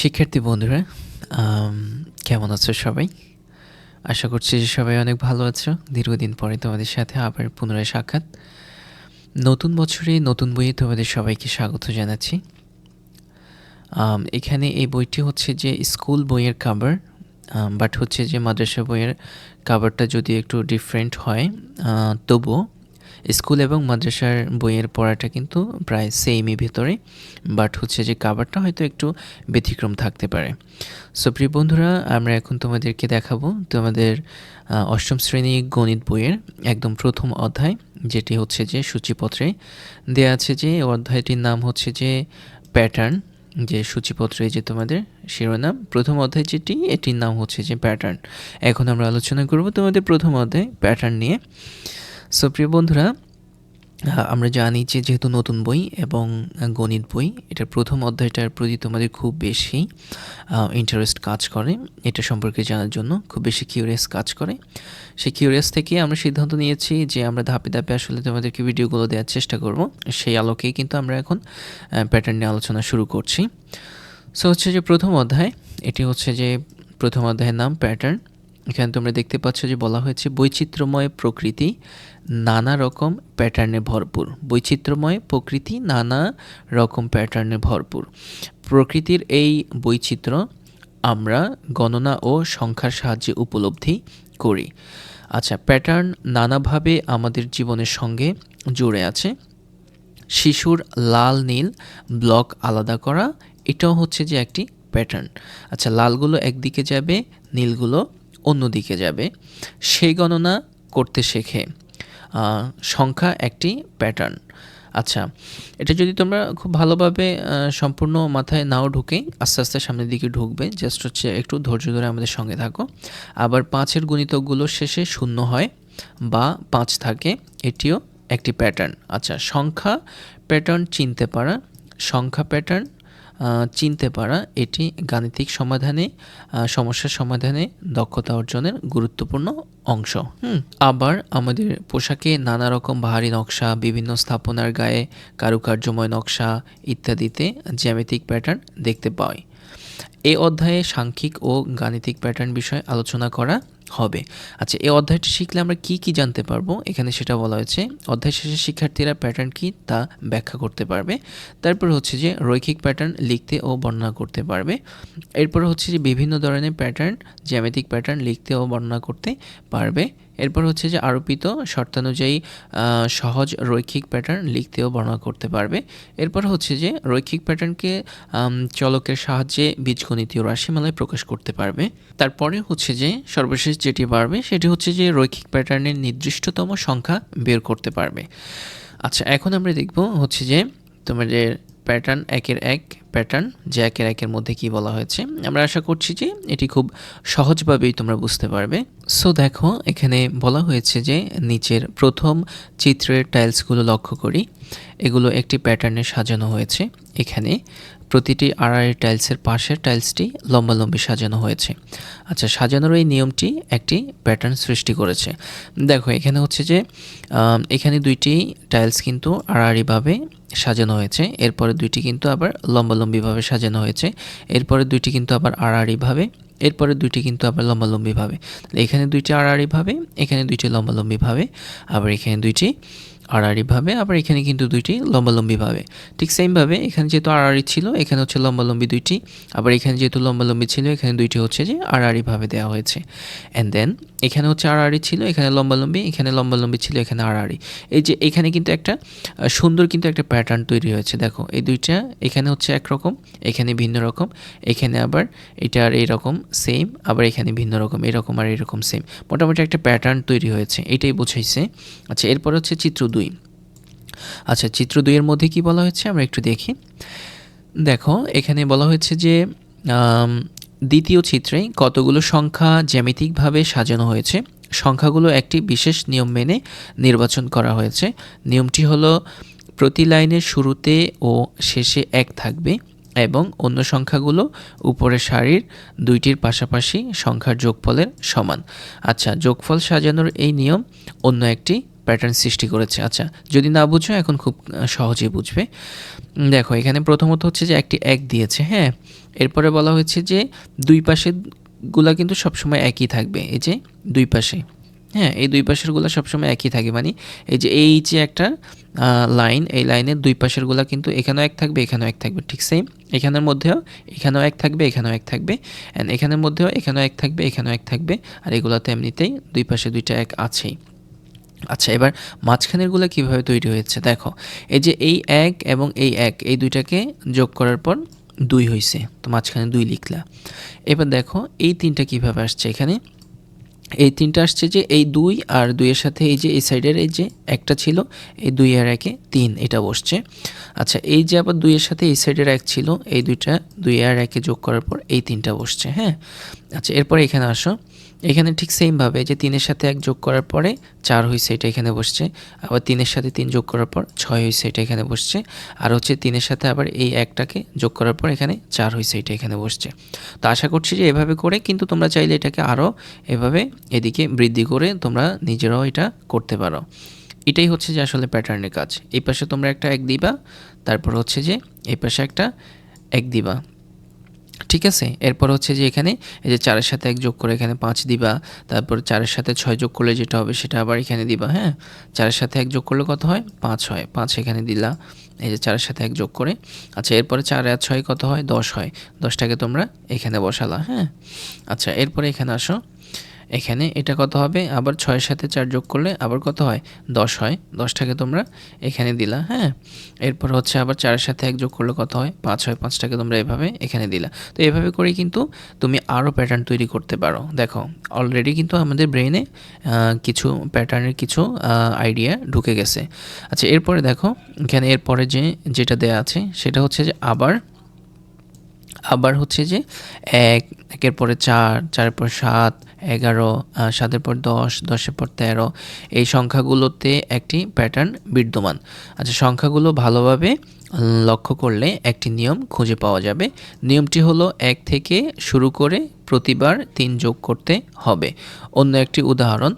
শিক্ষার্থী বন্ধুরা কেমন আছো সবাই? আশা করছি যে সবাই অনেক ভালো আছো। দীর্ঘদিন পরে তোমাদের সাথে আবার পুনরায় সাক্ষাৎ। নতুন বছরে নতুন বইয়ে তোমাদের সবাইকে স্বাগত জানাচ্ছি। এখানে এই বইটি হচ্ছে যে স্কুল বইয়ের কাভার বাট হচ্ছে যে মাদ্রাসা বইয়ের কাভারটা যদি একটু ডিফারেন্ট হয় তবুও স্কুল এবং মাদ্রাসার বইয়ের পড়াটা কিন্তু প্রায় সেমই ভেতরে বাট হচ্ছে যে কাভারটা হয়তো একটু ব্যতিক্রম থাকতে পারে। সো প্রিয় বন্ধুরা, আমরা এখন তোমাদেরকে দেখাবো তোমাদের অষ্টম শ্রেণি গণিত বইয়ের একদম প্রথম অধ্যায়, যেটি হচ্ছে যে সূচিপত্রে। দেয়া আছে যে অধ্যায়টির নাম হচ্ছে যে প্যাটার্ন যে সূচিপত্রে যে তোমাদের শিরোনাম। প্রথম অধ্যায় যেটি, এটির নাম হচ্ছে যে প্যাটার্ন এখন আমরা আলোচনা করব তোমাদের প্রথম অধ্যায় প্যাটার্ন নিয়ে। সো প্রিয় বন্ধুরা আমরা জানি যে যেহেতু নতুন বই এবং গণিত বই, এটার প্রথম অধ্যায়টার প্রতি তোমাদের খুব বেশি ইন্টারেস্ট কাজ করে। এটা সম্পর্কে জানার জন্য খুব বেশি কিউরিয়াস কাজ করে। সেই কিউরিয়াস থেকে আমরা সিদ্ধান্ত নিয়েছি যে আমরা ধাপে ধাপে আসলে তোমাদেরকে ভিডিওগুলো দেওয়ার চেষ্টা করব। সেই আলোকেই কিন্তু আমরা এখন প্যাটার্ন নিয়ে আলোচনা শুরু করছি। সো হচ্ছে যে প্রথম অধ্যায়, এটি হচ্ছে যে প্রথম অধ্যায়ের নাম প্যাটার্ন এখানে তোমরা দেখতে পাচ্ছ যে বলা হয়েছে, বৈচিত্র্যময় প্রকৃতি নানা রকম প্যাটার্নে ভরপুর। বৈচিত্র্যময় প্রকৃতি নানা রকম প্যাটার্নে ভরপুর। প্রকৃতির এই বৈচিত্র্য আমরা গণনা ও সংখ্যার সাহায্যে উপলব্ধি করি। আচ্ছা প্যাটার্ন নানাভাবে আমাদের জীবনের সঙ্গে জুড়ে আছে। শিশুর লাল নীল ব্লক আলাদা করা, এটাও হচ্ছে যে একটি প্যাটার্ন। আচ্ছা লালগুলো একদিকে যাবে, নীলগুলো অন্যদিকে যাবে, সেই গণনা করতে শেখে। সংখ্যা একটি প্যাটার্ন আচ্ছা এটা যদি তোমরা খুব ভালোভাবে সম্পূর্ণ মাথায় নাও ঢুকে আস্তে আস্তে সামনের দিকে ঢুকবে জাস্ট হচ্ছে একটু ধৈর্য ধরে আমাদের সঙ্গে থাকো। আবার পাঁচের গুণিতকগুলো শেষে শূন্য হয় বা পাঁচ থাকে, এটিও একটি প্যাটার্ন আচ্ছা সংখ্যা প্যাটার্ন চিনতে পারা, সংখ্যা প্যাটার্ন চিনতে পারা এটি গাণিতিক সমাধানে সমস্যার সমাধানে দক্ষতা অর্জনের গুরুত্বপূর্ণ অংশ। হুম, আবার আমাদের পোশাকে নানা রকম বাহারি নকশা, বিভিন্ন স্থাপনার গায়ে কারুকার্যময় নকশা ইত্যাদিতে জ্যামিতিক প্যাটার্ন দেখতে পাই। এই অধ্যায়ে সাংখ্যিক ও গাণিতিক প্যাটার্ন বিষয়ে আলোচনা করা হবে। আচ্ছা এই অধ্যায়টি শিখলে আমরা কি কি জানতে পারব? এখানে সেটা বলা হয়েছে, অধ্যায় শেষে শিক্ষার্থীরা প্যাটার্ন কি তা ব্যাখ্যা করতে পারবে। তারপর হচ্ছে যে রৈখিক প্যাটার্ন লিখতে ও বর্ণনা করতে পারবে। এরপর হচ্ছে যে বিভিন্ন ধরনের প্যাটার্ন জ্যামিতিক প্যাটার্ন লিখতে ও বর্ণনা করতে পারবে। এরপর হচ্ছে যে আরোপিত শর্তানুযায়ী সহজ রৈখিক প্যাটার্ন লিখতে ও বর্ণনা করতে পারবে। এরপর হচ্ছে যে রৈখিক প্যাটার্নকে চলকের সাহায্যে বীজগণিতীয় রাশিমালায় প্রকাশ করতে পারবে। তারপরে হচ্ছে যে সর্বশেষ যেটি পারবে, সেটি হচ্ছে যে রৈখিক প্যাটার্নের নির্দিষ্টতম সংখ্যা বের করতে পারবে। আচ্ছা এখন আমরা দেখব হচ্ছে যে তোমাদের প্যাটার্ন একের এক প্যাটার্ন যে একের একের মধ্যে কি বলা হয়েছে। আমরা আশা করছি যে এটি খুব সহজভাবেই তোমরা বুঝতে পারবে। সো দেখো, এখানে বলা হয়েছে যে নিচের প্রথম চিত্রের টাইলসগুলো লক্ষ্য করি। এগুলো একটি প্যাটার্নে সাজানো হয়েছে। এখানে প্রতিটি আড়াআড়ি টাইলসের পাশের টাইলসটি লম্বালম্বি সাজানো হয়েছে। আচ্ছা সাজানোর এই নিয়মটি একটি প্যাটার্ন সৃষ্টি করেছে। দেখো, এখানে হচ্ছে যে এখানে দুইটি টাইলস কিন্তু আড়াআড়িভাবে সাজানো হয়েছে। এরপরে দুইটি কিন্তু আবার লম্বালম্বিভাবে সাজানো হয়েছে। এরপরে দুইটি কিন্তু আবার আড়াআড়িভাবে। এরপরে দুইটি কিন্তু আবার লম্বালম্বিভাবে। এখানে দুইটি আড়াআড়িভাবে, এখানে দুইটি লম্বালম্বিভাবে, আবার এখানে দুইটি আড়াআড়িভাবে, আবার এখানে কিন্তু দুইটি লম্বালম্বিভাবে। ঠিক সেমভাবে এখানে যেহেতু আড়াআড়ি ছিল, এখানে হচ্ছে লম্বালম্বি দুইটি, আবার এখানে যেহেতু লম্বালম্বি ছিল, এখানে দুইটি হচ্ছে যে আড়াআড়িভাবে দেওয়া হয়েছে। অ্যান্ড দেন এখানে হচ্ছে আড়াআড়ি ছিল, এখানে লম্বালম্বি এখানে লম্বালম্বি ছিল, এখানে আড়াআড়ি। এই যে এখানে কিন্তু একটা সুন্দর কিন্তু একটা প্যাটার্ন তৈরি হয়েছে, দেখো। এই দুইটা, এখানে হচ্ছে একরকম, এখানে ভিন্ন রকম, এখানে আবার এটা আর এইরকম সেম আবার এখানে ভিন্ন রকম, এরকম আর এরকম সেম মোটামুটি একটা প্যাটার্ন তৈরি হয়েছে, এটাই বোঝাইছে। আচ্ছা এরপর হচ্ছে চিত্র দুই। আচ্ছা চিত্র দুইয়ের মধ্যে কি বলা হয়েছে? আমরা একটু দেখি। দেখো, এখানে বলা হয়েছে যে দ্বিতীয় চিত্রে কতগুলো সংখ্যা জ্যামিতিকভাবে সাজানো হয়েছে? সংখ্যাগুলো একটি বিশেষ নিয়ম মেনে নির্বাচন করা হয়েছে। নিয়মটি হলো, প্রতি লাইনের শুরুতে ও শেষে এক থাকবে এবং অন্য সংখ্যাগুলো উপরের সারির দুইটির পাশাপাশি সংখ্যার যোগফলের সমান। আচ্ছা যোগফল সাজানোর এই নিয়ম অন্য একটি প্যাটার্ন সৃষ্টি করেছে। আচ্ছা যদি না বুঝো এখন খুব আহ, সহজেই বুঝবে। দেখো এখানে প্রথমত হচ্ছে যে একটি এক দিয়েছে হ্যাঁ? এরপরে বলা হয়েছে যে দুই পাশে কিন্তু সবসময় একই থাকবে। এই যে দুই পাশে হ্যাঁ? এই দুই পাশেরগুলো সবসময় একই থাকে। মানে এই যে এই যে একটা লাইন এই লাইনের দুই পাশেরগুলো কিন্তু এখানেও এক থাকবে এখানেও এক থাকবে। ঠিক সেম এখানের মধ্যেও এখানেও এক থাকবে এখানেও এক থাকবে। অ্যান্ড এখানের মধ্যেও এখানেও এক থাকবে এখানেও এক থাকবে। আর এগুলোতে এমনিতেই দুই পাশে দুইটা এক আছেই। আচ্ছা এবার মাঝখানেরগুলো কীভাবে তৈরি হয়েছে? দেখো, এই যে এই এক এবং এই এক, এই দুইটাকে যোগ করার পর দুই হয়েছে তো মাঝখানে দুই লিখলা। এবার দেখো, এই তিনটা কীভাবে আসছে এখানে? এই তিনটা আসছে যে এই দুই আর দুইয়ের সাথে এই যে এই সাইডের এই যে একটা ছিল, এই দুই আর একে তিন, এটা বসছে। আচ্ছা এই যে আবার দুইয়ের সাথে এই সাইডের এক ছিল, এই দুইটা দুই আর একে যোগ করার পর এই তিনটা বসছে হ্যাঁ? আচ্ছা এরপরে এখানে আসো। এখানে ঠিক সেমভাবে যে তিনের সাথে এক যোগ করার পরে চার হয়েছে এটা এখানে বসছে। আবার তিনের সাথে তিন যোগ করার পর ছয় হয়েছে এটা এখানে বসছে। আর হচ্ছে তিনের সাথে আবার এই একটাকে যোগ করার পর এখানে চার হয়েছে এটা এখানে বসছে। তো আশা করছি যে এভাবে করে কিন্তু তোমরা চাইলে এটাকে আরও এভাবে এদিকে বৃদ্ধি করে তোমরা নিজেরাও এটা করতে পারো। এটাই হচ্ছে যে আসলে প্যাটার্নের কাজ। এই পাশে তোমরা একটা এক দিবা, তারপর হচ্ছে যে এই পাশে একটা এক দিবা। ঠিক আছে? এরপর হচ্ছে যে এখানে এই যে চারের সাথে এক যোগ করে এখানে পাঁচ দিবা, তারপর চারের সাথে ছয় যোগ করলে যেটা হবে সেটা আবার এখানে দিবা হ্যাঁ? চারের সাথে এক যোগ করলে কত হয়? পাঁচ হয়। পাঁচ এখানে দিলা, এই যে চারের সাথে এক যোগ করে। আচ্ছা এরপরে চার আর ছয় কত হয়? দশ হয়। দশটাকে তোমরা এখানে বসালা হ্যাঁ? আচ্ছা এরপরে এখানে আসো। এখানে এটা কত হবে? আবার ছয়ের সাথে চার যোগ করলে আবার কত হয়? দশ হয়। দশটাকে তোমরা এখানে দিলা হ্যাঁ? এরপর হচ্ছে আবার চারের সাথে এক যোগ করলে কত হয়? পাঁচ হয়। পাঁচটাকে তোমরা এভাবে এখানে দিলা। তো এভাবে করেই কিন্তু তুমি আরও প্যাটার্ন তৈরি করতে পারো। দেখো অলরেডি কিন্তু আমাদের ব্রেনে কিছু প্যাটার্নের কিছু আইডিয়া ঢুকে গেছে। আচ্ছা এরপরে দেখো, এখানে এরপরে যে, যেটা দেয়া আছে, সেটা হচ্ছে যে আবার আবার হচ্ছে যে এক, একের পরে চার, চারের পর সাত, এগারো সাতের পর দশ, দশের পর তেরো, এই সংখ্যাগুলোতে একটি প্যাটার্ন বিদ্যমান। আচ্ছা সংখ্যাগুলো ভালোভাবে লক্ষ্য করলে একটি নিয়ম খুঁজে পাওয়া যাবে। নিয়মটি হলো এক থেকে শুরু করে প্রতিবার তিন যোগ করতে হবে। অন্য একটি উদাহরণ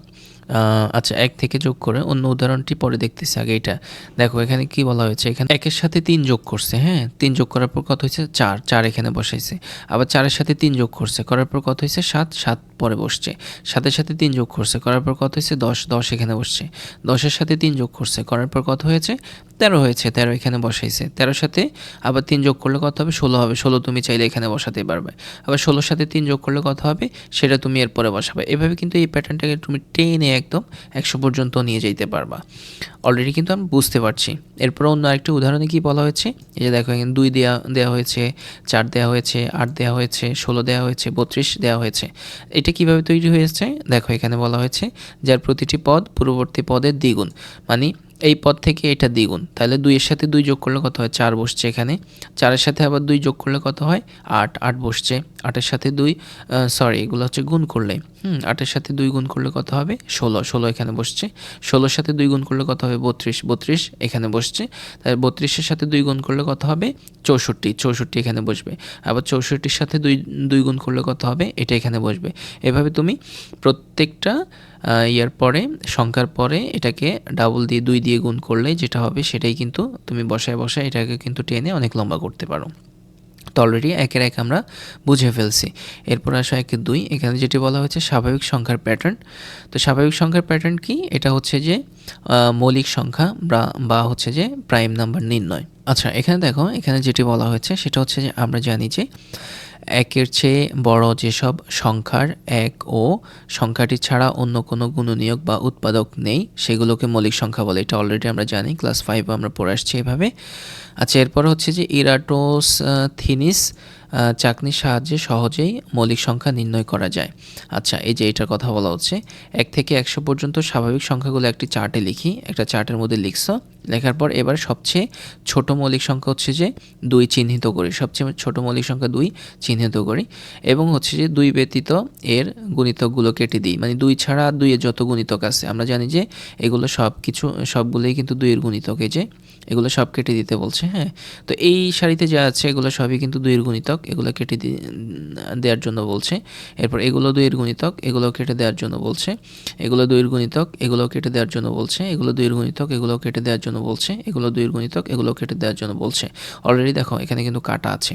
আচ্ছা এক থেকে যোগ করে অন্য উদাহরণটি পরে দেখতেছি আগে এটা। দেখো, এখানে কি বলা হয়েছে? এখানে একের সাথে তিন যোগ করছে হ্যাঁ? তিন যোগ করার পর কত হয়েছে? চার। চার এখানে বসাইছে। আবার চারের সাথে তিন যোগ করছে, করার পর কত হয়েছে? সাত। সাত পরে বসছে। সাতের সাথে তিন যোগ করছে, করার পর কত হয়েছে? দশ। দশ এখানে বসছে। দশের সাথে তিন যোগ করছে, করার পর কত হয়েছে? তেরো হয়েছে, তেরো এখানে বসাইছে। তেরোর সাথে আবার তিন যোগ করলে কত হবে? ষোলো হবে। ষোলো তুমি চাইলে এখানে বসাতে পারবে। আবার ষোলোর সাথে তিন যোগ করলে কত হবে? সেটা তুমি এরপরে বসাবে। এভাবে কিন্তু এই প্যাটার্নটাকে তুমি টেনে একদম একশো পর্যন্ত নিয়ে যেতে পারবা। অলরেডি কিন্তু আমি বুঝতে পারছি। এরপর অন্য আরেকটি উদাহরণে কি বলা হয়েছে? এই যে দেখো, এখানে দুই দেওয়া দেওয়া হয়েছে, চার দেওয়া হয়েছে, আট দেওয়া হয়েছে, ষোলো দেওয়া হয়েছে, বত্রিশ দেওয়া হয়েছে। এটা কীভাবে তৈরি হয়েছে? দেখো, এখানে বলা হয়েছে, যার প্রতিটি পদ পূর্ববর্তী পদের দ্বিগুণ। মানে এই পদ থেকে এটা দ্বিগুণ। তাহলে দুইয়ের সাথে দুই যোগ করলে কত হয়? চার বসছে এখানে। চারের সাথে আবার দুই যোগ করলে কত হয়? আট। আট বসছে। আটের সাথে দুই সরি এগুলো হচ্ছে গুণ করলে। হুম, আটের সাথে দুই গুণ করলে কত হবে? ষোলো ষোলো এখানে বসছে। ষোলোর সাথে দুই গুণ করলে কত হবে? বত্রিশ বত্রিশ এখানে বসছে। তাহলে বত্রিশের সাথে দুই গুণ করলে কত হবে? চৌষট্টি চৌষট্টি এখানে বসবে। আবার চৌষট্টির সাথে দুই দুই গুণ করলে কত হবে? এটা এখানে বসবে। এভাবে তুমি প্রত্যেকটা ইয়ার পরে, সংখ্যার পরে এটাকে ডাবল দিয়ে দুই দিয়ে গুণ করলে যেটা হবে সেটাই কিন্তু তুমি বসায় বসায় এটাকে কিন্তু টেনে অনেক লম্বা করতে পারো। তো অলরেডি একের এক আমরা বুঝে ফেলছি। এরপর আসা একে দুই, এখানে যেটি বলা হয়েছে স্বাভাবিক সংখ্যার প্যাটার্ন তো স্বাভাবিক সংখ্যার প্যাটার্ন কি? এটা হচ্ছে যে মৌলিক সংখ্যা বা হচ্ছে যে প্রাইম নাম্বার নির্ণয়। আচ্ছা এখানে দেখো, এখানে যেটি বলা হয়েছে সেটা হচ্ছে যে আমরা জানি যে একের চেয়ে বড় যেসব সংখ্যার এক ও সংখ্যাটি ছাড়া অন্য কোনো গুণনীয়ক বা উৎপাদক নেই, সেগুলোকে মৌলিক সংখ্যা বলে। এটা অলরেডি আমরা জানি ক্লাস ফাইভে আমরা পড়ে আসছি এভাবে। আচ্ছা এরপর হচ্ছে যে ইরাটোস থিনিস চাকনির সাহায্যে সহজেই মৌলিক সংখ্যা নির্ণয় করা যায়। আচ্ছা এই যে এটার কথা বলা হচ্ছে, এক থেকে একশো পর্যন্ত স্বাভাবিক সংখ্যাগুলো একটি চার্টে লিখি, একটা চার্টের মধ্যে লিখছো, লেখার পর এবার সবচেয়ে ছোট মৌলিক সংখ্যা হচ্ছে যে দুই চিহ্নিত করি, সবচেয়ে ছোট মৌলিক সংখ্যা দুই চিহ্নিত করি, এবং হচ্ছে যে দুই ব্যতীত এর গুণিতকগুলো কেটে দিই মানে দুই ছাড়া দুইয়ের যত গুণিতক আছে, আমরা জানি যে এগুলো সব কিছু সবগুলোই কিন্তু দুইয়ের গুণিতক যে এগুলো সব কেটে দিতে বলছে হ্যাঁ? তো এই শাড়িতে যা আছে, এগুলো সবই কিন্তু দুইয়ের গুণিতক, এগুলো কেটে দেওয়ার জন্য বলছে। এরপর এগুলো দুইয়ের গুণিতক এগুলো কেটে দেওয়ার জন্য বলছে। এগুলো দুইয়ের গুণিতক এগুলো কেটে দেওয়ার জন্য বলছে। এগুলো দুইয়ের গুণিতক এগুলো কেটে দেওয়ার জন্য বলছে। এগুলো দুইয়ের গুণিতক এগুলো কেটে দেওয়ার জন্য বলছে। অলরেডি দেখো, এখানে কিন্তু কাটা আছে।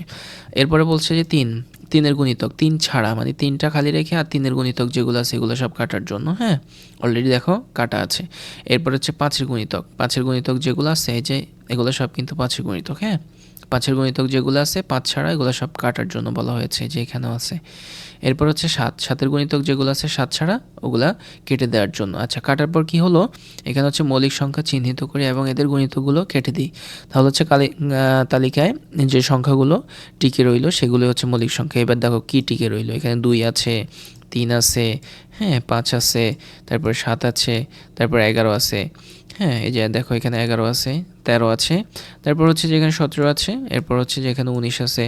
এরপরে বলছে যে তিন। তিনের গুণিতক, তিন ছাড়া মানে তিনটা খালি রেখে আর তিনের গুণিতক যেগুলো আছে এগুলো সব কাটার জন্য হ্যাঁ? অলরেডি দেখো, কাটা আছে। এরপর হচ্ছে পাঁচের গুণিতক। পাঁচের গুণিতক যেগুলো আছে যে, এগুলো সব কিন্তু পাঁচের গুণিতক হ্যাঁ? পাঁচের গুণিতক যেগুলো আছে, পাঁচ ছাড়া এগুলো সব কাটার জন্য বলা হয়েছে যে এখানেও আছে। এরপর হচ্ছে সাত, সাতের গণিতক যেগুলো আছে, সাত ছাড়া ওগুলা কেটে দেওয়ার জন্য। আচ্ছা কাটার পর কি হলো? এখানে হচ্ছে মৌলিক সংখ্যা চিহ্নিত করি এবং এদের গণিতগুলো কেটে দিই। তাহলে হচ্ছে কালি তালিকায় যে সংখ্যাগুলো টিকে রইল সেগুলো হচ্ছে মৌলিক সংখ্যা। এবার দেখো কি টিকে রইল? এখানে দুই আছে তিন আছে হ্যাঁ পাঁচ আছে, তারপরে সাত আছে, তারপর এগারো আছে। হ্যাঁ এই যে দেখো এখানে এগারো আছে, তেরো আছে, তারপর হচ্ছে যে এখানে সতেরো আছে, এরপর হচ্ছে যে এখানে উনিশ আছে,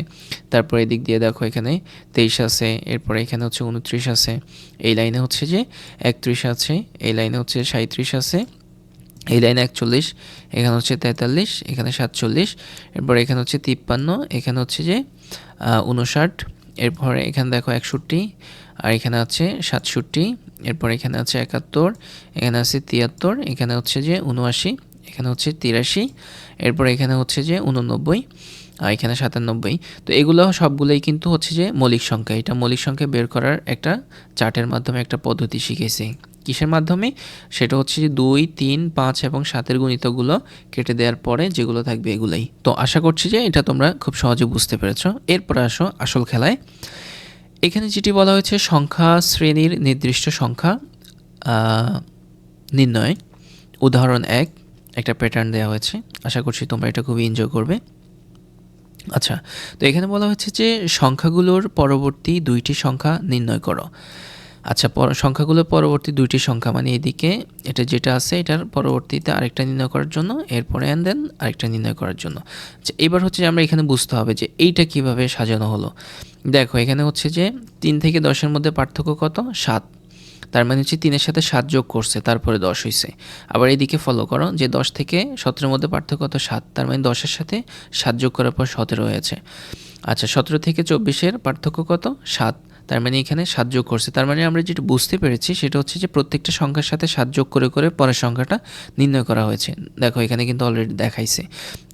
তারপর এদিক দিয়ে দেখো এখানে তেইশ আছে, এরপর এখানে হচ্ছে উনত্রিশ আছে। এই লাইনে হচ্ছে যে একত্রিশ আছে, এই লাইনে হচ্ছে সাঁত্রিশ আছে, এই লাইনে একচল্লিশ, এখানে হচ্ছে তেতাল্লিশ, এখানে সাতচল্লিশ, এরপর এখানে হচ্ছে তিপ্পান্ন, এখানে হচ্ছে যে উনষাট এরপরে এখানে দেখো একষট্টি, আর এখানে আছে সাতষট্টি, এরপর এখানে আছে একাত্তর, এখানে আছে তিয়াত্তর, এখানে হচ্ছে যে উনআশি এখানে হচ্ছে তিরাশি, এরপর এখানে হচ্ছে যে উননব্বই আর এখানে সাতানব্বই। তো এগুলো সবগুলোই কিন্তু হচ্ছে যে মৌলিক সংখ্যা। এটা মৌলিক সংখ্যা বের করার একটা চার্টের মাধ্যমে একটা পদ্ধতি শিখেছি। কিসের মাধ্যমে? সেটা হচ্ছে যে দুই, তিন, পাঁচ এবং সাতের গণিতগুলো কেটে দেওয়ার পরে যেগুলো থাকবে এগুলোই। তো আশা করছি যে এটা তোমরা খুব সহজে বুঝতে পেরেছ। এরপরে আসো আসল খেলায়। এখানে যেটি বলা হয়েছে, সংখ্যা শ্রেণির নির্দিষ্ট সংখ্যা নির্ণয়। উদাহরণ এক, একটা প্যাটার্ন দেওয়া হয়েছে। আশা করছি তোমরা এটা খুবই এনজয় করবে। আচ্ছা তো এখানে বলা হচ্ছে যে সংখ্যাগুলোর পরবর্তী দুইটি সংখ্যা নির্ণয় করো। আচ্ছা সংখ্যাগুলো পরবর্তী দুইটি সংখ্যা মানে এদিকে এটা যেটা আছে, এটার পরবর্তীতে আরেকটা নির্ণয় করার জন্য, এরপরে অ্যান্ড দেন আরেকটা নির্ণয় করার জন্য। আচ্ছা এবার হচ্ছে যে আমরা এখানে বুঝতে হবে যে এইটা কীভাবে সাজানো হলো। দেখো, এখানে হচ্ছে যে তিন থেকে দশের মধ্যে পার্থক্য কত? সাত। তার মানে হচ্ছে তিনের সাথে সাত যোগ করছে, তারপরে দশ হয়েছে আবার এইদিকে ফলো করো যে দশ থেকে সতেরোর মধ্যে পার্থক্য কত? সাত। তার মানে দশের সাথে সাত যোগ করার পর সতেরো হয়েছে। আচ্ছা সতেরো থেকে চব্বিশের পার্থক্য কত? সাত। তার মানে এখানে সাত যোগ করছে। তার মানে আমরা যেটা বুঝতে পেরেছি সেটা হচ্ছে যে প্রত্যেকটা সংখ্যার সাথে সাত যোগ করে করে পরের সংখ্যাটা নির্ণয় করা হয়েছে। দেখো এখানে কিন্তু অলরেডি দেখাইছে।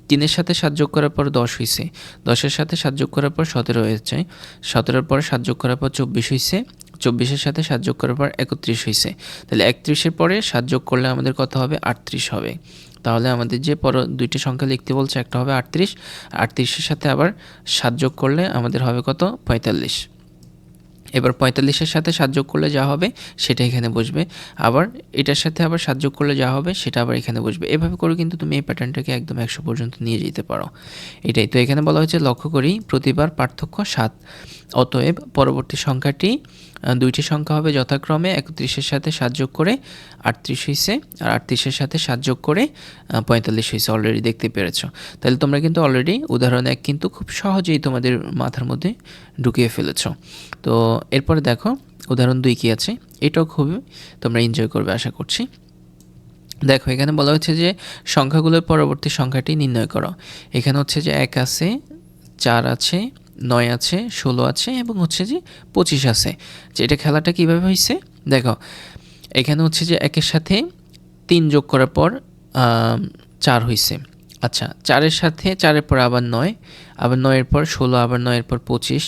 তিনের সাথে সাত যোগ করার পর দশ হয়েছে দশের সাথে সাত যোগ করার পর সতেরো হয়েছে। সতেরোর পর সাত যোগ করার পর চব্বিশ হয়েছে চব্বিশের সাথে সাত যোগ করার পর একত্রিশ হয়েছে তাহলে একত্রিশের পরে সাত যোগ করলে আমাদের কত হবে? আটত্রিশ হবে। তাহলে আমাদের যে পর দুইটি সংখ্যা লিখতে বলছে, একটা হবে আটত্রিশ আটত্রিশের সাথে আবার সাত যোগ করলে আমাদের হবে কত? পঁয়তাল্লিশ। এবার পঁয়তাল্লিশের সাথে সাত যোগ করলে যা হবে সেটা এখানে বসবে। আবার এটার সাথে আবার সাত যোগ করলে যা হবে সেটা আবার এখানে বসবে। এভাবে করে কিন্তু তুমি এই প্যাটার্নটাকে একদম একশো পর্যন্ত নিয়ে যেতে পারো। এটাই। তো এখানে বলা হয়েছে লক্ষ্য করি, প্রতিবার পার্থক্য সাত। অতএব পরবর্তী সংখ্যাটি দুইটি সংখ্যা হবে যথাক্রমে, একত্রিশের সাথে সাত যোগ করে আটত্রিশ হয়েছে আর আটত্রিশের সাথে সাত যোগ করে পঁয়তাল্লিশ হয়েছে অলরেডি দেখতে পেরেছ। তাহলে তোমরা কিন্তু অলরেডি উদাহরণ এক কিন্তু খুব সহজেই তোমাদের মাথার মধ্যে ঢুকিয়ে ফেলেছ। তো এরপরে দেখো, উদাহরণ দুই কী আছে? এটাও খুবই তোমরা এনজয় করবে, আশা করছি। দেখো, এখানে বলা হচ্ছে যে সংখ্যাগুলোর পরবর্তী সংখ্যাটি নির্ণয় করো। এখানে হচ্ছে যে এক আছে, চার আছে নয় আছে, ষোলো আছে এবং হচ্ছে যে পঁচিশ আছে। যে এটা খেলাটা কীভাবে হয়েছে দেখো, এখানে হচ্ছে যে একের সাথে তিন যোগ করার পর চার হয়েছে আচ্ছা চারের সাথে, চারের পর আবার নয়, আবার নয়ের পর ষোলো, আবার নয়ের পর পঁচিশ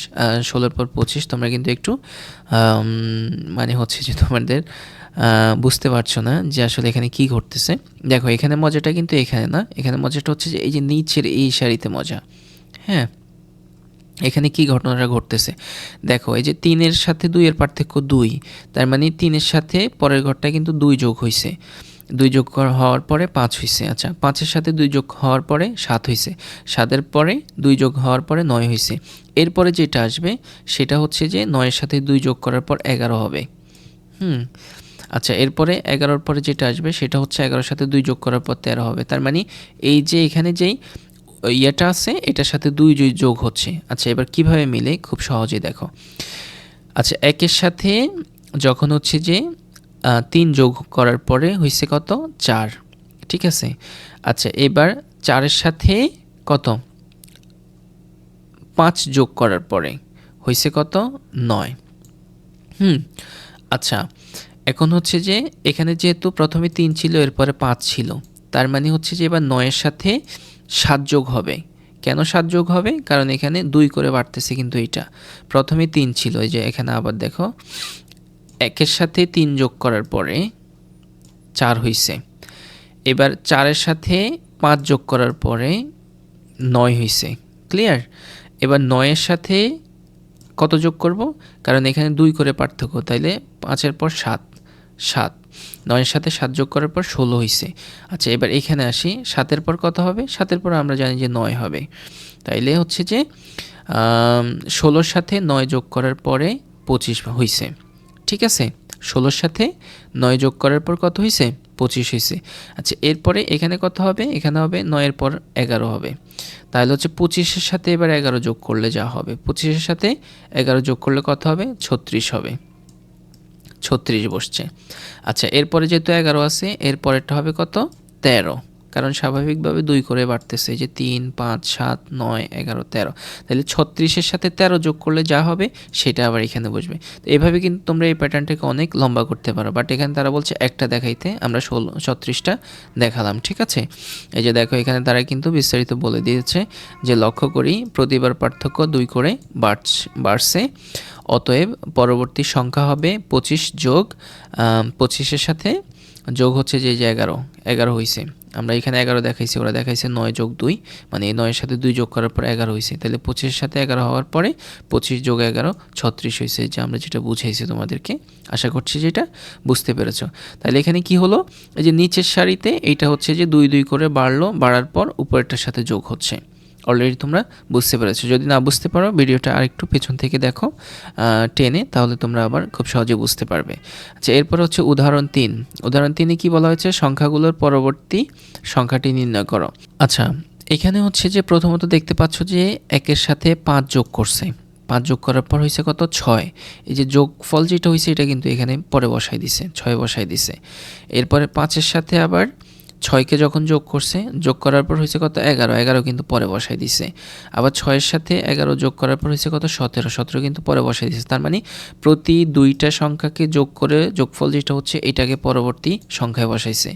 ষোলোর পর পঁচিশ, তোমরা কিন্তু একটু মানে হচ্ছে যে তোমাদের বুঝতে পারছ না যে আসলে এখানে কি ঘটতেছে। দেখো, এখানে মজাটা কিন্তু এখানে না, এখানে মজাটা হচ্ছে যে এই যে নিচের এই সারিতে মজা হ্যাঁ? এখানে কি ঘটনাটা ঘটতেছে? দেখো, এই যে তিনের সাথে দুইয়ের পার্থক্য দুই, তার মানে তিনের সাথে পরের ঘরটা কিন্তু দুই যোগ হয়েছে দুই যোগ হওয়ার পরে পাঁচ হয়েছে আচ্ছা পাঁচের সাথে দুই যোগ হওয়ার পরে সাত হয়েছে সাতের পরে দুই যোগ হওয়ার পরে নয় হয়েছে এরপরে যেটা আসবে, সেটা হচ্ছে যে নয়ের সাথে দুই যোগ করার পর এগারো হবে। হুম আচ্ছা এরপরে এগারোর পরে যেটা আসবে, সেটা হচ্ছে এগারোর সাথে দুই যোগ করার পর তেরো হবে। তার মানে এই যে এখানে যেই ইয়েটা আছে, এটার সাথে দুই দুই যোগ হচ্ছে। আচ্ছা এবার কীভাবে মিলে? খুব সহজেই দেখো। আচ্ছা একের সাথে যখন হচ্ছে যে তিন যোগ করার পরে হয়েছে কত? চার। ঠিক আছে? আচ্ছা এবার চারের সাথে কত? পাঁচ যোগ করার পরে হয়েছে কত? নয়। হুম আচ্ছা এখন হচ্ছে যে, এখানে যেহেতু প্রথমে তিন ছিল, এরপরে পাঁচ ছিল, তার মানে হচ্ছে যে এবার নয়ের সাথে সাত যোগ হবে। কেন সাত যোগ হবে? কারণ এখানে দুই করে বাড়তেছে কিন্তু এইটা। প্রথমে তিন ছিল, এই যে এখানে আবার দেখো। একের সাথে তিন যোগ করার পরে চার হইছে। এবার চারের সাথে পাঁচ যোগ করার পরে নয় হইছে। ক্লিয়ার? এবার নয়ের সাথে কত যোগ করব? কারণ এখানে দুই করে পার্থক্য, তাইলে পাঁচের পর সাত। সাত। নয়ের সাথে সাত যোগ করার পর ষোলো হয়েছে আচ্ছা এবার এখানে আসি। সাতের পর কত হবে? সাতের পর আমরা জানি যে নয় হবে। তাইলে হচ্ছে যে ষোলোর সাথে নয় যোগ করার পরে পঁচিশ হয়েছে ঠিক আছে? ষোলোর সাথে নয় যোগ করার পর কত হয়েছে পঁচিশ হয়েছে আচ্ছা এরপরে এখানে কত হবে? এখানে হবে নয়ের পর এগারো হবে। তাহলে হচ্ছে পঁচিশের সাথে এবার এগারো যোগ করলে যা হবে? পঁচিশের সাথে এগারো যোগ করলে কত হবে? ছত্রিশ হবে। ছত্রিশ বসছে। আচ্ছা এরপরে যেহেতু এগারো আছে, এরপরেরটা হবে কত? তেরো। কারণ স্বাভাবিকভাবে দুই করে বাড়তেছে যে তিন, পাঁচ, সাত, নয়, এগারো, তেরো। তাহলে ছত্রিশের সাথে তেরো যোগ করলে যা হবে, সেটা আবার এখানে বসবে। তো এভাবে কিন্তু তোমরা এই প্যাটার্নটাকে অনেক লম্বা করতে পারো। বাট এখানে তারা বলছে একটা দেখাইতে, আমরা ষোলো, ছত্রিশটা দেখালাম, ঠিক আছে? এই যে দেখো, এখানে তারা কিন্তু বিস্তারিত বলে দিয়েছে যে লক্ষ্য করি, প্রতিবার পার্থক্য দুই করে বাড়ছে বাড়ছে। অতএব পরবর্তী সংখ্যা হবে পঁচিশ যোগ পঁচিশের সাথে যোগ হচ্ছে যে যে এগারো এগারো হয়েছে আমরা এখানে এগারো দেখাইছি, ওরা দেখাইছে নয় যোগ দুই মানে এই নয়ের সাথে দুই যোগ করার পর এগারো হয়েছে তাহলে পঁচিশের সাথে এগারো হওয়ার পরে পঁচিশ যোগ এগারো, ছত্রিশ হয়েছে যে আমরা যেটা বুঝাইছি তোমাদেরকে। আশা করছি যেটা বুঝতে পেরেছ। তাহলে এখানে কি হলো? এই যে নিচের সারিতে এইটা হচ্ছে যে দুই দুই করে বাড়লো, বাড়ার পর উপরেরটার সাথে যোগ হচ্ছে। অলরেডি তোমরা বুঝতে পেরেছ। যদি না বুঝতে পারো, ভিডিওটা আরেকটু পেছন থেকে দেখো টেনে, তাহলে তোমরা আবার খুব সহজে বুঝতে পারবে। আচ্ছা এরপর হচ্ছে উদাহরণ তিন। উদাহরণ তিনে কি বলা হয়েছে? সংখ্যাগুলোর পরবর্তী সংখ্যাটি নির্ণয় করো। আচ্ছা এখানে হচ্ছে যে প্রথমত দেখতে পাচ্ছ যে একের সাথে পাঁচ যোগ করছে। পাঁচ যোগ করার পর হয়েছে কত? ছয়। এই যে যোগ ফল যেটা হয়েছে, এটা কিন্তু এখানে পরে বসাই দিছে, ছয় বসাই দিছে। এরপরে পাঁচের সাথে আবার ছয়কে যখন যোগ করছে, যোগ করার পর হয়েছে কত? এগারো। এগারো কিন্তু পরে বসাই দিছে। আবার ছয়ের সাথে এগারো যোগ করার পর হয়েছে কত? সতেরো। সতেরো কিন্তু পরে বসাই দিছে। তার মানে প্রতি দুইটা সংখ্যাকে যোগ করে যোগফল যেটা হচ্ছে, এটাকে পরবর্তী সংখ্যায় বসাইছে।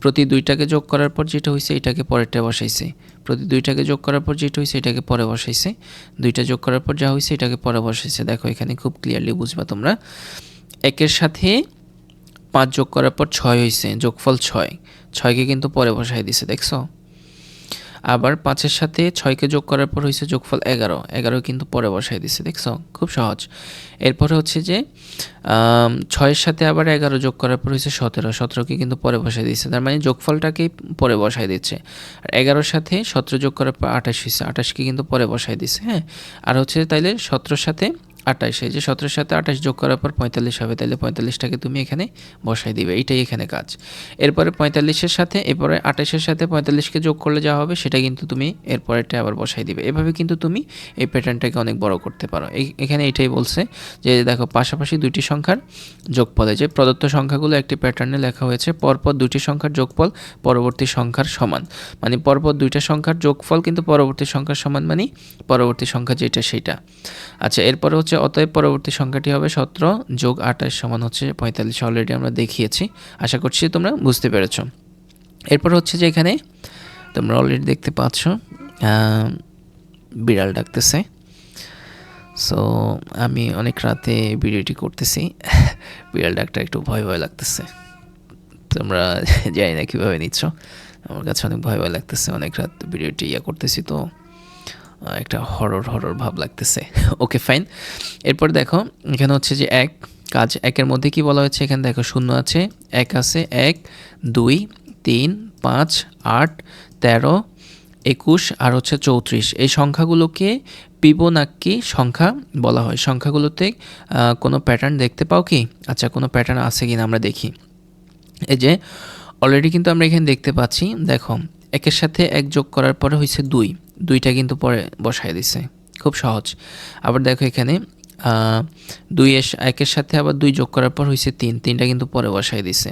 প্রতি দুইটাকে যোগ করার পর যেটা হয়েছে, এটাকে পরেরটা বসাইছে। প্রতি দুইটাকে যোগ করার পর যেটা হয়েছে, এটাকে পরে বসাইছে। দুইটা যোগ করার পর যা হয়েছে, এটাকে পরে বসাইছে। দেখো, এখানে খুব ক্লিয়ারলি বুঝবা তোমরা। একের সাথে পাঁচ যোগ করার পর ছয় হয়েছে, যোগফল ছয়। ছয়কে কিন্তু পরে বসাই দিছে, দেখছ? আবার পাঁচের সাথে ছয়কে যোগ করার পর হয়েছে যোগফল এগারো। এগারো কিন্তু পরে বসাই দিছে, দেখছ? খুব সহজ। এরপরে হচ্ছে যে ছয়ের সাথে আবার এগারো যোগ করার পর হয়েছে সতেরো। সতেরোকে কিন্তু পরে বসাই দিচ্ছে তার মানে যোগফলটাকেই পরে বসাই দিচ্ছে। আর এগারোর সাথে সতেরো যোগ করার পর আঠাশ হয়েছে আঠাশকে কিন্তু পরে বসাই দিচ্ছে হ্যাঁ? আর হচ্ছে তাইলে সতেরোর সাথে আঠাশ, এই যে সতেরোর সাথে আঠাশ যোগ করার পর পঁয়তাল্লিশ হবে তাহলে পঁয়তাল্লিশটাকে তুমি এখানে বসাই দিবে এটাই এখানে কাজ। এরপরে পঁয়তাল্লিশের সাথে, এরপরে আঠাশের সাথে পঁয়তাল্লিশকে যোগ করলে যা হবে, সেটা কিন্তু তুমি এরপরেরটা আবার বসাই দিবে। এভাবে কিন্তু তুমি এই প্যাটার্নটাকে অনেক বড় করতে পারো। এখানে এটাই বলছে যে, দেখো, পাশাপাশি দুটি সংখ্যার যোগফলে যে প্রদত্ত সংখ্যাগুলো একটি প্যাটার্নে লেখা হয়েছে, পরপর দুটি সংখ্যার যোগফল পরবর্তী সংখ্যার সমান। মানে পরপর দুইটা সংখ্যার যোগফল কিন্তু পরবর্তী সংখ্যার সমান মানে পরবর্তী সংখ্যা যেটা, সেটা। আচ্ছা এরপরে হচ্ছে, অতএব পরবর্তী সংখ্যাটি হবে সতেরো যোগ আঠাশ সমান হচ্ছে পঁয়তাল্লিশ। অলরেডি আমরা দেখিয়েছি। আশা করছি তোমরা বুঝতে পেরেছ। এরপর হচ্ছে যে এখানে তোমরা অলরেডি দেখতে পাচ্ছ বিড়াল ডাকতেছে। সো আমি অনেক রাতে ভিডিওটি করতেছি। বিড়াল ডাকটা একটু ভয় ভয় লাগতেছে। তোমরা জানি না কীভাবে নিচ্ছ। আমার কাছে অনেক ভয় ভয় লাগতেছে, অনেক রাত ভিডিওটি ইয়ে করতেছি তো। একটা হরর হরর ভাব লাগতেছে। ওকে ফাইন এরপর দেখো, এখানে হচ্ছে যে এক, কাজ একের মধ্যে কি বলা হয়েছে? এখানে দেখো শূন্য আছে, এক আছে, এক, দুই, তিন, পাঁচ, আট, তেরো, একুশ আর হচ্ছে চৌত্রিশ। এই সংখ্যাগুলোকে পিবোনাক্কি সংখ্যা বলা হয়। সংখ্যাগুলোতে কোনো প্যাটার্ন দেখতে পাও কি? আচ্ছা কোনো প্যাটার্ন আছে কি না আমরা দেখি। এই যে অলরেডি কিন্তু আমরা এখানে দেখতে পাচ্ছি, দেখো, একের সাথে এক যোগ করার পরে হয়েছে দুই। দুইটা কিন্তু পরে বসায় দিছে। খুব সহজ। আবার দেখো এখানে দুই এর একের সাথে আবার দুই যোগ করার পর হয়েছে তিন। তিনটা কিন্তু পরে বসায় দিছে।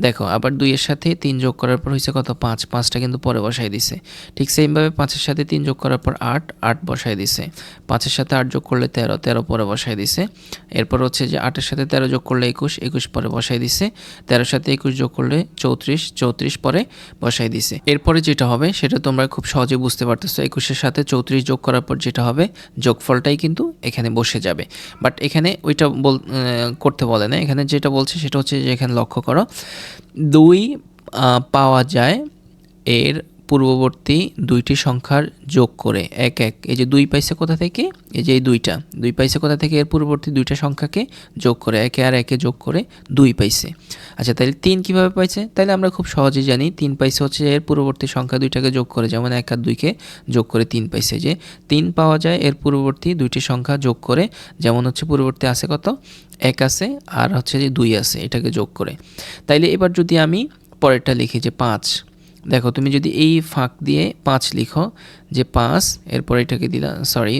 দেখো, আবার দুইয়ের সাথে তিন যোগ করার পর হয়েছে কত? পাঁচ। পাঁচটা কিন্তু পরে বসাই দিছে। ঠিক সেইভাবে পাঁচের সাথে তিন যোগ করার পর আট। আট বসায় দিছে। পাঁচের সাথে আট যোগ করলে তেরো। তেরো পরে বসাই দিছে। এরপর হচ্ছে যে আটের সাথে তেরো যোগ করলে একুশ। একুশ পরে বসায় দিছে। তেরোর সাথে একুশ যোগ করলে চৌত্রিশ। চৌত্রিশ পরে বসাই দিছে। এরপরে যেটা হবে সেটা তোমরা খুব সহজে বুঝতে পারতেছো। একুশের সাথে চৌত্রিশ যোগ করার পর যেটা হবে, যোগফলটাই কিন্তু এখানে বসে যাবে। বাট এখানে ওইটা বল করতে বলে না। এখানে যেটা বলছে সেটা হচ্ছে যে এখানে লক্ষ্য করো। দুই পাওয়া যায় এর পূর্ববর্তী দুইটি সংখ্যার যোগ করে এক এক। এই যে দুই পাইছে কোথা থেকে? এই যে এই দুইটা। দুই পাইছে কোথা থেকে? এর পূর্ববর্তী দুইটা সংখ্যাকে যোগ করে একে আর একে যোগ করে দুই পাইছে। আচ্ছা তাহলে তিন কীভাবে পাইছে? তাহলে আমরা খুব সহজেই জানি তিন পাইছে হচ্ছে এর পূর্ববর্তী সংখ্যা দুইটাকে যোগ করে। যেমন এক আর দুইকে যোগ করে তিন পাইছে। যে তিন পাওয়া যায় এর পূর্ববর্তী দুইটি সংখ্যা যোগ করে। যেমন হচ্ছে পূর্ববর্তী আছে কত? এক আছে আর হচ্ছে যে দুই আছে এটাকে যোগ করে। তাইলে এবার যদি আমি পরেরটা লিখি যে পাঁচ। দেখো, তুমি যদি এই ফাঁক দিয়ে পাঁচ লিখো, যে পাঁচ, এরপর এটাকে দিলা সরি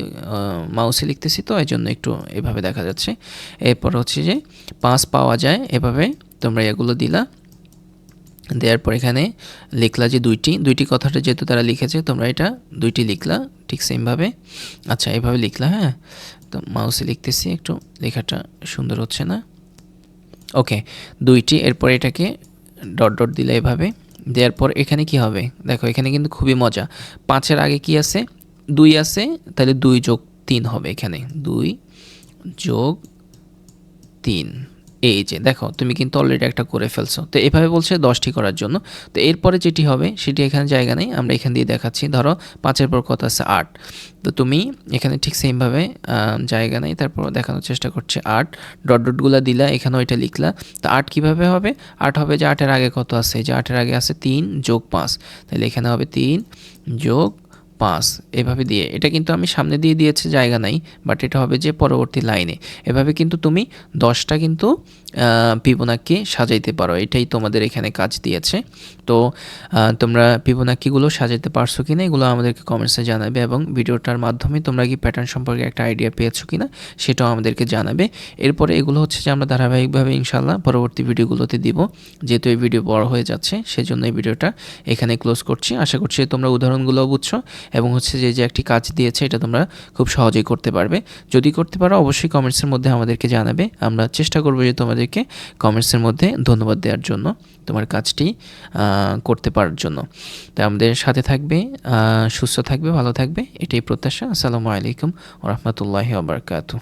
মাউসে লিখতেছি তো এই জন্য একটু এভাবে দেখা যাচ্ছে। এরপর হচ্ছে যে পাঁচ পাওয়া যায়, এভাবে তোমরা এগুলো দিলা। দেওয়ার পর এখানে লিখলা যে দুইটি দুইটি কথাটা যেহেতু তারা লিখেছে, তোমরা এটা দুইটি লিখলা, ঠিক সেমভাবে আচ্ছা এভাবে লিখলা হ্যাঁ? তো মাউসে লিখতেছি, একটু লেখাটা সুন্দর হচ্ছে না। ওকে দুইটি, এরপর এটাকে ডট ডট দিলে এভাবে। দেওয়ার পর এখানে কি হবে? দেখো, এখানে কিন্তু খুবই মজা। পাঁচের আগে কি আছে? দুই আছে, তাহলে দুই যোগ তিন হবে এখানে। দুই যোগ তিন। এই যে, দেখো, তুমি কিন্তু অলরেডি একটা করে ফেলছো। তো এভাবে বলছে দশটি করার জন্য। তো এরপরে যেটি হবে, সেটি এখানে জায়গা নেই। আমরা এখান দিয়ে দেখাচ্ছি। ধরো, পাঁচের পর কত আছে? আট। তো তুমি এখানে ঠিক সেমভাবে জায়গা নেই। তারপর দেখানোর চেষ্টা করছে আট। ডট ডটগুলো দিলা এখানে ওইটা লিখলা। তো আট কীভাবে হবে? আট হবে যে আটের আগে কত আছে? যে আটের আগে আছে তিন যোগ পাঁচ। তাহলে এখানে হবে তিন যোগ পাঁচ এভাবে দিয়ে। এটা কিন্তু আমি সামনে দিয়ে দিয়েছে, জায়গা নাই বাট এটা হবে যে পরবর্তী লাইনে। এভাবে কিন্তু তুমি দশটা কিন্তু পিবনাককে সাজাইতে পারো। এটাই তোমাদের এখানে কাজ দিয়েছে। তো তোমরা পিবনাক্কিগুলো সাজাতে পারছ কিনা এগুলো আমাদেরকে কমেন্টসে জানাবে এবং ভিডিওটার মাধ্যমে তোমরা কি প্যাটার্ন সম্পর্কে একটা আইডিয়া পেয়েছ কিনা সেটাও আমাদেরকে জানাবে। এরপরে এগুলো হচ্ছে যে আমরা ধারাবাহিকভাবে ইনশাল্লাহ পরবর্তী ভিডিওগুলোতে দিব, যেহেতু এই ভিডিও বড় হয়ে যাচ্ছে, সেজন্য এই ভিডিওটা এখানে ক্লোজ করছি। আশা করছি তোমরা উদাহরণগুলো বুঝছ এবং হচ্ছে যে যে একটি কাজ দিয়েছে এটা তোমরা খুব সহজেই করতে পারবে। যদি করতে পারো অবশ্যই কমেন্টসের মধ্যে আমাদেরকে জানাবে। আমরা চেষ্টা করব যে তোমাদেরকে কমেন্টসের মধ্যে ধন্যবাদ দেওয়ার জন্য। তোমার কাজটি করতে পারার জন্য। তাই আমাদের সাথে থাকবে সুস্থ থাকবে, ভালো থাকবে, এটাই প্রত্যাশা। আসসালামু আলাইকুম রহমতুল্লাহ আবরকাতু